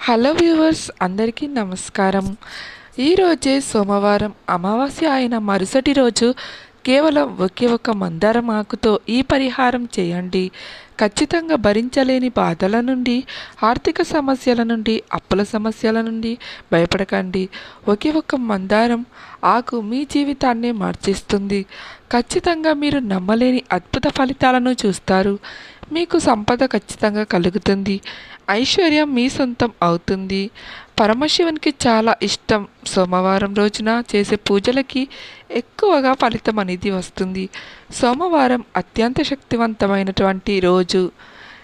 Hello viewers అందరికీ నమస్కారం. ఈరోజే సోమవారం అమావాస్య అయిన మరుసటి రోజు కేవలం ఒకే ఒక మందారం ఆకుతో ఈ పరిహారం చేయండి. ఖచ్చితంగా భరించలేని బాధల నుండి ఆర్థిక సమస్యల నుండి అప్పుల సమస్యల నుండి భయపడకండి. ఒకే ఒక మందారం ఆకు మీ జీవితాన్ని మార్చేస్తుంది. ఖచ్చితంగా మీరు నమ్మలేని అద్భుత ఫలితాలను చూస్తారు. మీకు సంపద ఖచ్చితంగా కలుగుతుంది. ఐశ్వర్యం మీ సొంతం అవుతుంది. పరమశివునికి చాలా ఇష్టం. సోమవారం రోజున చేసే పూజలకి ఎక్కువగా ఫలితం అనేది వస్తుంది. సోమవారం అత్యంత శక్తివంతమైనటువంటి రోజు.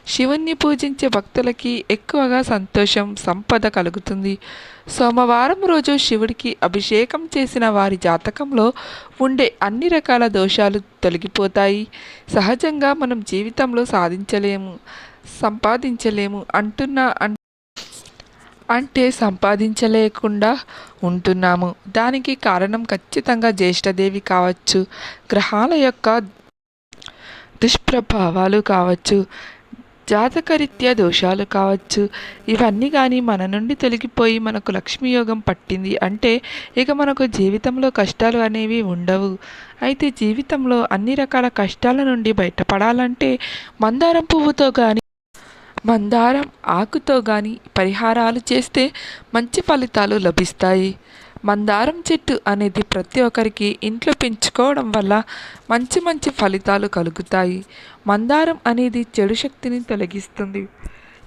శివుణ్ణి పూజించే భక్తులకి ఎక్కువగా సంతోషం సంపద కలుగుతుంది. సోమవారం రోజు శివుడికి అభిషేకం చేసిన వారి జాతకంలో ఉండే అన్ని రకాల దోషాలు తొలగిపోతాయి. సహజంగా మనం జీవితంలో సాధించలేము సంపాదించలేము అంటున్న అన్- అంటే సంపాదించలేకుండా ఉంటున్నాము. దానికి కారణం ఖచ్చితంగా జ్యేష్ఠదేవి కావచ్చు గ్రహాల యొక్క దుష్ప్రభావాలు కావచ్చు జాతకరీత్యా దోషాలు కావచ్చు. ఇవన్నీ కానీ మన నుండి తొలగిపోయి మనకు లక్ష్మీయోగం పట్టింది అంటే ఇక మనకు జీవితంలో కష్టాలు అనేవి ఉండవు. అయితే జీవితంలో అన్ని రకాల కష్టాల నుండి బయటపడాలంటే మందారం పువ్వుతో కానీ మందారం ఆకుతో కానీ పరిహారాలు చేస్తే మంచి ఫలితాలు లభిస్తాయి. మందారం చెట్టు అనేది ప్రతి ఒక్కరికి ఇంట్లో పెంచుకోవడం వల్ల మంచి మంచి ఫలితాలు కలుగుతాయి. మందారం అనేది చెడు శక్తిని తొలగిస్తుంది.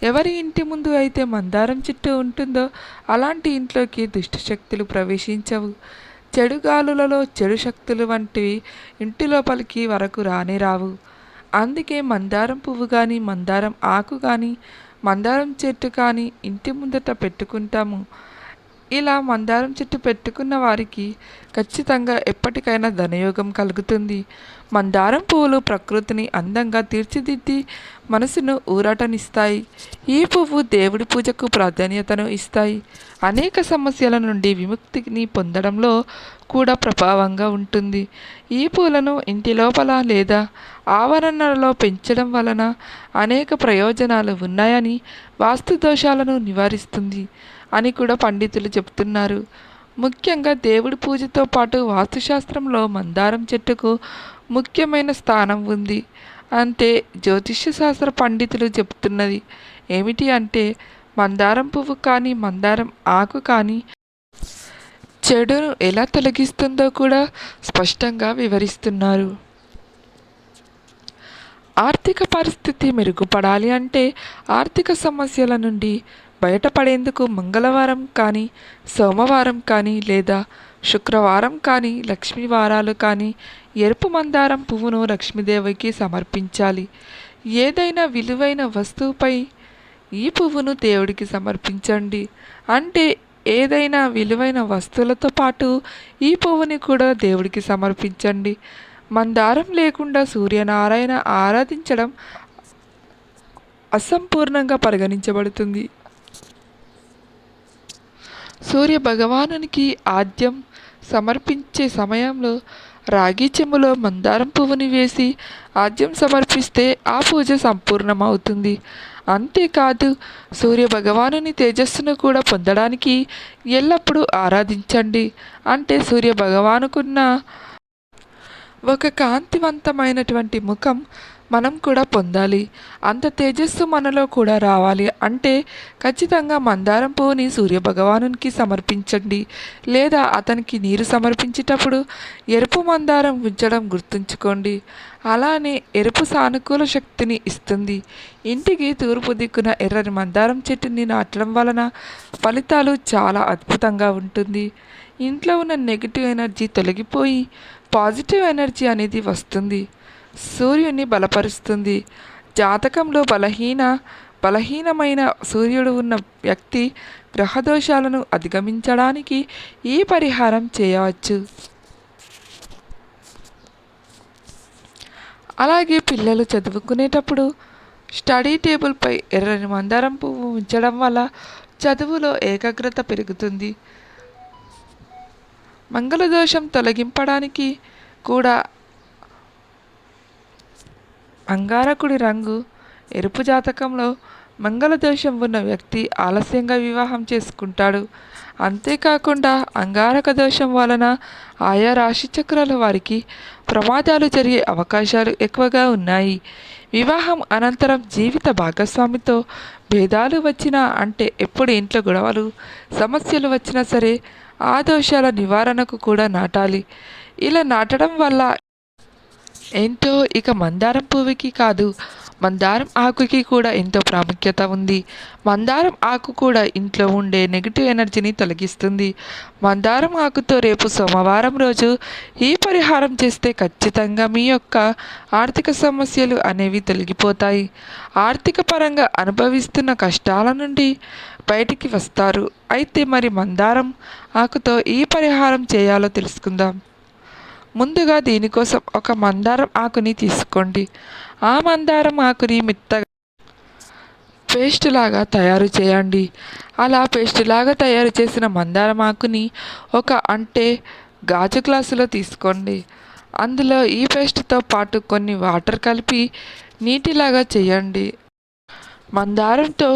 ఎవరి ఇంటి ముందు అయితే మందారం చెట్టు ఉంటుందో అలాంటి ఇంట్లోకి దుష్ట శక్తులు ప్రవేశించవు. చెడు గాలులలో చెడు శక్తులు వంటివి ఇంటి లోపలికి వరకు రానే రావు. అందుకే మందారం పువ్వు కానీ మందారం ఆకు కానీ మందారం చెట్టు కానీ ఇంటి ముందట పెట్టుకుంటాము. ఇలా మందారం చెట్టు పెట్టుకున్న వారికి ఖచ్చితంగా ఎప్పటికైనా ధనయోగం కలుగుతుంది. మందారం పువ్వులు ప్రకృతిని అందంగా తీర్చిదిద్ది మనసును ఊరటనిస్తాయి. ఈ పువ్వు దేవుడి పూజకు ప్రాధాన్యతను ఇస్తాయి. అనేక సమస్యల నుండి విముక్తిని పొందడంలో కూడా ప్రభావంగా ఉంటుంది. ఈ పూలను ఇంటి లోపల లేదా ఆవరణలో పెంచడం వలన అనేక ప్రయోజనాలు ఉన్నాయని వాస్తు దోషాలను నివారిస్తుంది. అని కూడా పండితులు చెప్తున్నారు. ముఖ్యంగా దేవుడి పూజతో పాటు వాస్తుశాస్త్రంలో మందారం చెట్టుకు ముఖ్యమైన స్థానం ఉంది. అంతే జ్యోతిష్య శాస్త్ర పండితులు చెప్తున్నది ఏమిటి అంటే మందారం పువ్వు కానీ మందారం ఆకు కానీ చెడును ఎలా తొలగిస్తుందో కూడా స్పష్టంగా వివరిస్తున్నారు. ఆర్థిక పరిస్థితి మెరుగుపడాలి అంటే ఆర్థిక సమస్యల నుండి బయటపడేందుకు మంగళవారం కానీ సోమవారం కానీ లేదా శుక్రవారం కానీ లక్ష్మీవారాలు కానీ ఎరుపు మందారం పువ్వును లక్ష్మీదేవికి సమర్పించాలి. ఏదైనా విలువైన వస్తువుపై ఈ పువ్వును దేవుడికి సమర్పించండి. అంటే ఏదైనా విలువైన వస్తువులతో పాటు ఈ పువ్వుని కూడా దేవుడికి సమర్పించండి. మందారం లేకుండా సూర్యనారాయణ ఆరాధించడం అసంపూర్ణంగా పరిగణించబడుతుంది. సూర్య భగవానునికి ఆద్యం సమర్పించే సమయంలో రాగి చెంబులో మందారం పువ్వుని వేసి ఆద్యం సమర్పిస్తే ఆ పూజ సంపూర్ణమవుతుంది. అంతేకాదు సూర్య భగవానుని తేజస్సును కూడా పొందడానికి ఎల్లప్పుడూ ఆరాధించండి. అంటే సూర్య భగవానుకున్న ఒక కాంతివంతమైనటువంటి ముఖం మనం కూడా పొందాలి. అంత తేజస్సు మనలో కూడా రావాలి అంటే ఖచ్చితంగా మందారం పువ్వుని సూర్యభగవానునికి సమర్పించండి. లేదా అతనికి నీరు సమర్పించేటప్పుడు ఎరుపు మందారం ఉంచడం గుర్తుంచుకోండి. అలానే ఎరుపు సానుకూల శక్తిని ఇస్తుంది. ఇంటికి తూర్పు దిక్కున ఎర్రని మందారం చెట్టుని నాటడం వలన ఫలితాలు చాలా అద్భుతంగా ఉంటుంది. ఇంట్లో ఉన్న నెగిటివ్ ఎనర్జీ తొలగిపోయి పాజిటివ్ ఎనర్జీ అనేది వస్తుంది. సూర్యుని బలపరుస్తుంది. జాతకంలో బలహీన బలహీనమైన సూర్యుడు ఉన్న వ్యక్తి గ్రహదోషాలను అధిగమించడానికి ఈ పరిహారం చేయవచ్చు. అలాగే పిల్లలు చదువుకునేటప్పుడు స్టడీ టేబుల్పై ఎర్రని మందారం పువ్వు ఉంచడం వల్ల చదువులో ఏకాగ్రత పెరుగుతుంది. మంగళదోషం తొలగింపడానికి కూడా అంగారకుడి రంగు ఎరుపు జాతకంలో మంగళదోషం ఉన్న వ్యక్తి ఆలస్యంగా వివాహం చేసుకుంటాడు. అంతేకాకుండా అంగారక దోషం వలన ఆయా రాశి చక్రాల వారికి ప్రమాదాలు జరిగే అవకాశాలు ఎక్కువగా ఉన్నాయి. వివాహం అనంతరం జీవిత భాగస్వామితో భేదాలు వచ్చినా అంటే ఎప్పుడు ఇంట్లో గొడవలు సమస్యలు వచ్చినా సరే ఆ దోషాల నివారణకు కూడా నాటాలి. ఇలా నాటడం వల్ల ఏంటో ఇక మందారం పువ్వుకి కాదు. మందారం ఆకుకి కూడా ఎంతో ప్రాముఖ్యత ఉంది. మందారం ఆకు కూడా ఇంట్లో ఉండే నెగిటివ్ ఎనర్జీని తొలగిస్తుంది. మందారం ఆకుతో రేపు సోమవారం రోజు ఈ పరిహారం చేస్తే ఖచ్చితంగా మీ యొక్క ఆర్థిక సమస్యలు అనేవి తొలగిపోతాయి. ఆర్థిక పరంగా అనుభవిస్తున్న కష్టాల నుండి బయటికి వస్తారు. అయితే మరి మందారం ఆకుతో ఈ పరిహారం చేయాలో తెలుసుకుందాం. ముందుగా దీనికోసం ఒక మందారం ఆకుని తీసుకోండి. ఆ మందారం ఆకుని మెత్తగా పేస్ట్ లాగా తయారు చేయండి. అలా పేస్ట్ లాగా తయారు చేసిన మందారం ఆకుని ఒక అంటే గాజు గ్లాసులో తీసుకోండి. అందులో ఈ పేస్ట్తో పాటు కొన్ని వాటర్ కలిపి నీటిలాగా చేయండి. మందారంతో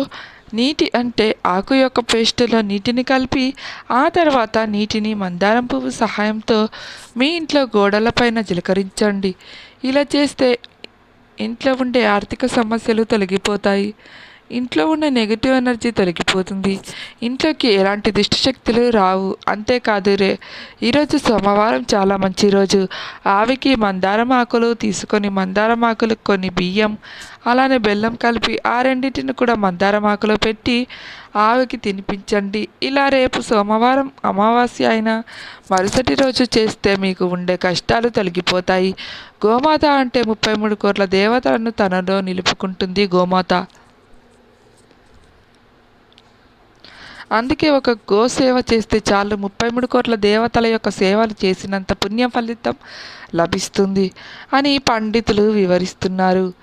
నీటి అంటే ఆకు యొక్క పేస్టులో నీటిని కలిపి ఆ తర్వాత నీటిని మందారం పువ్వు సహాయంతో మీ ఇంట్లో గోడలపైన జిలకరించండి. ఇలా చేస్తే ఇంట్లో ఉండే ఆర్థిక సమస్యలు తొలగిపోతాయి. ఇంట్లో ఉన్న నెగిటివ్ ఎనర్జీ తొలగిపోతుంది. ఇంట్లోకి ఎలాంటి దుష్టశక్తులు రావు. అంతేకాదు రే ఈరోజు సోమవారం చాలా మంచి రోజు. ఆవికి మందారం ఆకులు తీసుకొని మందారం ఆకులు కొన్ని బియ్యం అలానే బెల్లం కలిపి ఆ రెండింటిని కూడా మందారం ఆకులో పెట్టి ఆవికి తినిపించండి. ఇలా రేపు సోమవారం అమావాస్య అయినా మరుసటి రోజు చేస్తే మీకు ఉండే కష్టాలు తొలగిపోతాయి. గోమాత అంటే ముప్పై మూడు కోట్ల దేవతలను తనలో నిలుపుకుంటుంది గోమాత. అందుకే ఒక గో సేవ చేస్తే చాలు. ముప్పై మూడు కోట్ల దేవతల యొక్క సేవలు చేసినంత పుణ్య ఫలితం లభిస్తుంది అని పండితులు వివరిస్తున్నారు.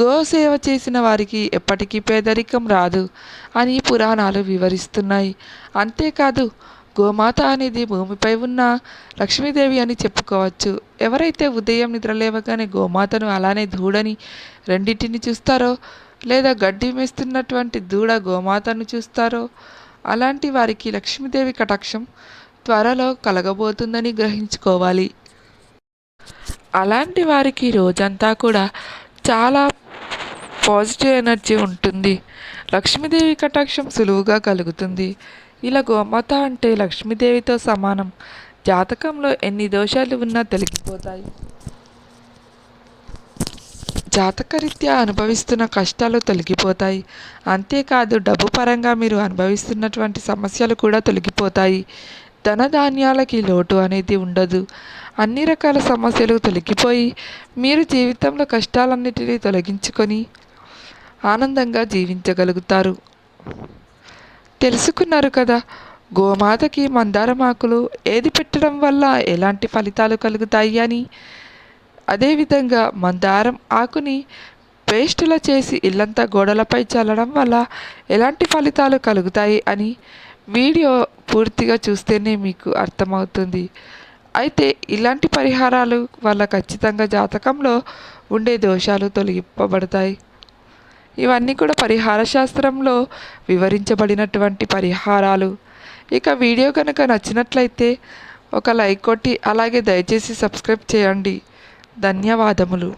గో సేవ చేసిన వారికి ఎప్పటికీ పేదరికం రాదు అని పురాణాలు వివరిస్తున్నాయి. అంతేకాదు గోమాత అనేది భూమిపై ఉన్న లక్ష్మీదేవి అని చెప్పుకోవచ్చు. ఎవరైతే ఉదయం నిద్రలేవగానే గోమాతను అలానే దూడని రెండింటిని చూస్తారో లేదా గడ్డి మేస్తున్నటువంటి దూడ గోమాతను చూస్తారో అలాంటి వారికి లక్ష్మీదేవి కటాక్షం త్వరలో కలగబోతుందని గ్రహించుకోవాలి. అలాంటి వారికి రోజంతా కూడా చాలా పాజిటివ్ ఎనర్జీ ఉంటుంది. లక్ష్మీదేవి కటాక్షం సులువుగా కలుగుతుంది. ఇలా గోమాత అంటే లక్ష్మీదేవితో సమానం. జాతకంలో ఎన్ని దోషాలు ఉన్నా తొలగిపోతాయి. జాతకరీత్యా అనుభవిస్తున్న కష్టాలు తొలగిపోతాయి. అంతేకాదు డబ్బు పరంగా మీరు అనుభవిస్తున్నటువంటి సమస్యలు కూడా తొలగిపోతాయి. ధనధాన్యాలకి లోటు అనేది ఉండదు. అన్ని రకాల సమస్యలు తొలగిపోయి మీరు జీవితంలో కష్టాలన్నిటినీ తొలగించుకొని ఆనందంగా జీవించగలుగుతారు. తెలుసుకున్నారు కదా గోమాతకి మందారమాకులు ఏది పెట్టడం వల్ల ఎలాంటి ఫలితాలు కలుగుతాయి అని? అదేవిధంగా మందారం ఆకుని పేస్టులో చేసి ఇల్లంతా గోడలపై చల్లడం వల్ల ఎలాంటి ఫలితాలు కలుగుతాయి అని వీడియో పూర్తిగా చూస్తేనే మీకు అర్థమవుతుంది. అయితే ఇలాంటి పరిహారాలు వల్ల ఖచ్చితంగా జాతకంలో ఉండే దోషాలు తొలగింపబడతాయి ఇవన్నీ కూడా పరిహార శాస్త్రంలో వివరించబడినటువంటి పరిహారాలు. ఇక వీడియో కనుక నచ్చినట్లయితే ఒక లైక్ కొట్టి అలాగే దయచేసి సబ్స్క్రైబ్ చేయండి. ధన్యవాదములు.